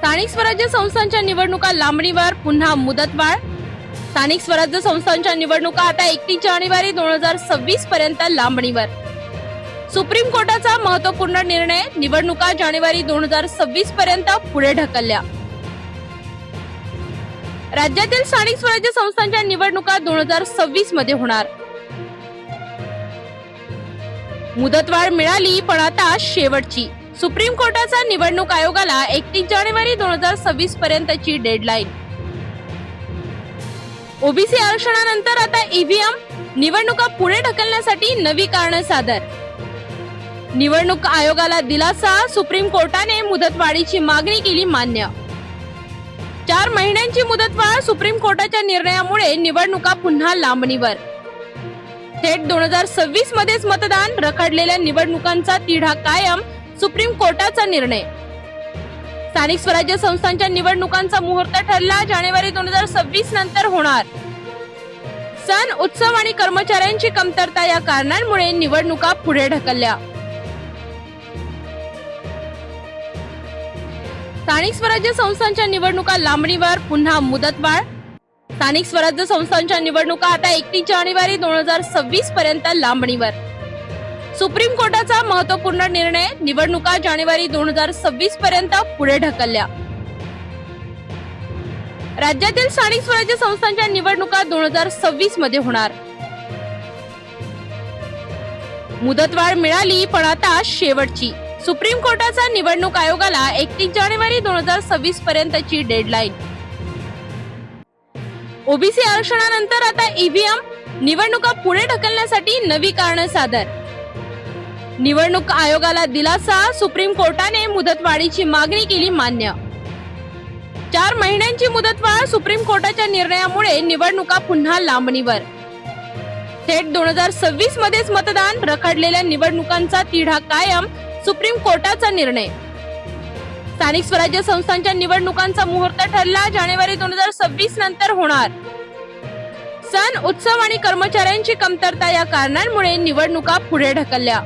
स्थानिक स्वराज्य संस्थांच्या निवडणुका लांबणीवर पुन्हा मुदतवाढ. स्थानिक स्वराज्य संस्थांच्या निवडणुका आता एकतीस जानेवारी दोन हजार सव्वीस पर्यंत लांबणीवर. सुप्रीम कोर्टाचा महत्त्वपूर्ण निर्णय निवडणुका जानेवारी दोन हजार सव्वीस पर्यंत पुढे ढकलल्या. राज्यातील स्थानिक स्वराज्य संस्थांच्या निवडणुका दोन हजार सव्वीसमध्ये होणार. मुदतवाढ मिळाली पण आता शेवटची. सुप्रीम कोर्टाचा निवडणूक आयोगाला एकतीस जानेवारी दोन हजार सव्वीस पर्यंतची डेडलाईन ओबीसी आरक्षणानंतर आता ईव्हीएम निवडणुका पुढे ढकलण्यासाठी नवी कारण सादर. निवडणूक आयोगाला दिलासा सुप्रीम कोर्टाने मुदतवाढीची मागणी केली मान्य. चार महिन्यांची मुदतवाढ सुप्रीम कोर्टाच्या निर्णयामुळे निवडणुका पुन्हा लांबणीवर. थेट दोन हजार सव्वीस मध्येच मतदान रखडलेल्या निवडणुकांचा तिढा कायम सुप्रीम कोर्टाचा निर्णय. स्थानिक स्वराज्य संस्थांच्या निवडणुकांचा मुहूर्त ठरला जानेवारी दोन हजार सव्वीस नंतर होणार. सण उत्सव आणि कर्मचाऱ्यांची कमतरता या कारणांमुळे निवडणुका पुढे ढकलल्या. स्थानिक स्वराज्य संस्थांच्या निवडणुका लांबणीवर पुन्हा मुदतवाढ. स्थानिक स्वराज्य संस्थांच्या निवडणुका आता एकतीस जानेवारी दोन हजार सव्वीस पर्यंत लांबणीवर. सुप्रीम कोर्टाचा महत्त्वपूर्ण निर्णय निवडणुका जानेवारी दोन हजार सव्वीस पर्यंत पुढे ढकलल्या. राज्यातील स्थानिक स्वराज्य संस्थांच्या निवडणुका दोन हजार सव्वीसमध्ये होणार. मुदतवाढ मिळाली पण आता शेवटची. सुप्रीम कोर्टाचा निवडणूक आयोगाला एकतीस जानेवारी दोन हजार सव्वीस पर्यंतची डेडलाईन. ओबीसी आरक्षणानंतर आता ईव्हीएम निवडणुका पुढे ढकलण्यासाठी नवी कारणं सादर. निवडणूक आयोगाला दिलासा सुप्रीम कोर्टाने मुदतवाढीची मागणी केली मान्य. चार महिन्यांची मुदतवाढ सुप्रीम कोर्टाच्या निर्णयामुळे निवडणुका पुन्हा लांबणीवर. थेट दोन हजार सव्वीस मध्येच मतदान रखडलेल्या निवडणुकांचा तिढा कायम सुप्रीम कोर्टाचा निर्णय. स्थानिक स्वराज्य संस्थांच्या निवडणुकांचा मुहूर्त ठरला जानेवारी दोन हजार सव्वीस नंतर होणार. सण उत्सव आणि कर्मचाऱ्यांची कमतरता या कारणांमुळे निवडणुका पुढे ढकलल्या.